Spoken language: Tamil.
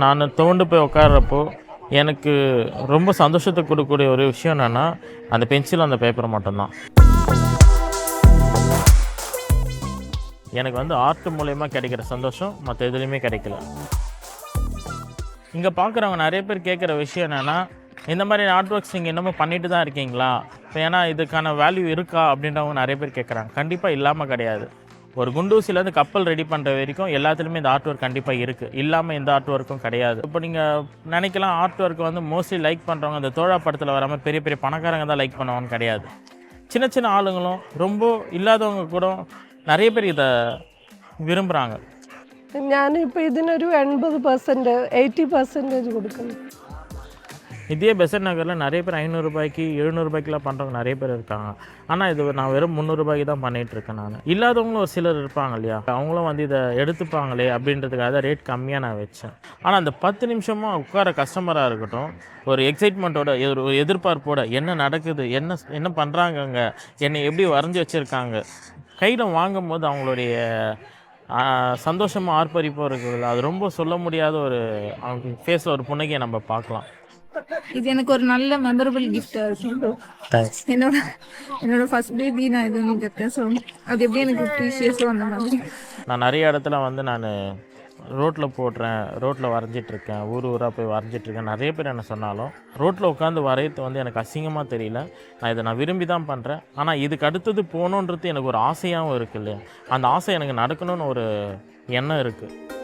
நான் தோண்டு போய் உட்கார்றப்போ எனக்கு ரொம்ப சந்தோஷத்தை கொடுக்கக்கூடிய ஒரு விஷயம் என்னென்னா அந்த பென்சில் அந்த பேப்பர் மட்டும்தான். எனக்கு வந்து ஆர்ட் மூலயமா கிடைக்கிற சந்தோஷம் மற்ற எதுலேயுமே கிடைக்கல. இங்கே பார்க்குறவங்க நிறைய பேர் கேட்குற விஷயம் என்னென்னா இந்த மாதிரி ஆர்ட் ஒர்க்ஸ் நீங்கள் இன்னமும் பண்ணிட்டு தான் இருக்கீங்களா? இப்போ ஏன்னா இதுக்கான வேல்யூ இருக்கா? அப்படின்றவங்க நிறைய பேர் கேட்குறாங்க கண்டிப்பாக இல்லாமல் கிடையாது. ஒரு குண்டூசிலேருந்து கப்பல் ரெடி பண்ணுற வரைக்கும் எல்லாத்துலேயுமே இந்த ஆர்ட் ஒர்க் கண்டிப்பாக இருக்குது இல்லாமல் எந்த ஆர்ட் ஒர்க்கும் கிடையாது இப்போ நீங்கள் நினைக்கலாம் ஆர்ட் ஒர்க் வந்து மோஸ்ட்லி லைக் பண்ணுறவங்க இந்த தோழா படத்தில் வராமல் பெரிய பெரிய பணக்காரங்க தான் லைக் பண்ணுவாங்கன்னு கிடையாது சின்ன சின்ன ஆளுங்களும் ரொம்ப இல்லாதவங்க கூட நிறைய பேர் இதை விரும்புகிறாங்க ഞാനിപ്പോൾ ഇതിനൊരു എൺപത് പെർസെൻറ്റ് എയ്റ്റി പെർസെൻറ്റേജ് കൊടുക്കുന്നു இதே பெசன் நகரில் நிறைய பேர் ஐநூறுரூபாய்க்கு எழுநூறுபாய்க்குலாம் பண்ணுறவங்க நிறைய பேர் இருக்காங்க. ஆனால் இது நான் வெறும் முந்நூறுபாய்க்கு தான் பண்ணிகிட்ருக்கேன் நான். இல்லாதவங்களும் ஒரு சிலர் இருப்பாங்க இல்லையா? அவங்களும் வந்து இதை எடுத்துப்பாங்களே அப்படின்றதுக்காக தான் ரேட் கம்மியாக நான் வச்சேன். ஆனால் அந்த பத்து நிமிஷமாக உட்கார கஸ்டமராக இருக்கட்டும் ஒரு எக்ஸைட்மெண்ட்டோட ஒரு எதிர்பார்ப்போட என்ன நடக்குது என்ன என்ன பண்ணுறாங்கங்க என்னை எப்படி வரைஞ்சி வச்சுருக்காங்க கையில் வாங்கும்போது அவங்களுடைய சந்தோஷமாக ஆர்ப்பரிப்போம் இருக்குது அது ரொம்ப சொல்ல முடியாத ஒரு அவங்க ஃபேஸில் ஒரு புன்னகையை நம்ம பார்க்கலாம். இது எனக்கு ஒரு நல்ல மெமரபிள் கிஃப்டாக இருக்கும் என்னோட என்னோட ஃபர்ஸ்ட் பேபி நான் இது பண்ணிருக்கேன் ஸோ அது எப்படி எனக்கு ப்ரீஷியஸோ அந்த மாதிரி. நான் நிறைய இடத்துல வந்து நான் ரோட்டில் போடுறேன் ரோட்டில் வரைஞ்சிட்டு இருக்கேன் ஊர் ஊராக போய் வரைஞ்சிட்டு இருக்கேன் நிறைய பேர் என்ன சொன்னாலும் ரோட்டில் உட்காந்து வரையறது வந்து எனக்கு அசிங்கமாக தெரியல. நான் இதை நான் விரும்பி தான் பண்ணுறேன் ஆனால் இதுக்கு அடுத்தது போகணுன்றது எனக்கு ஒரு ஆசையாகவும் இருக்கு இல்லையா? அந்த ஆசை எனக்கு நடக்கணும்னு ஒரு எண்ணம் இருக்குது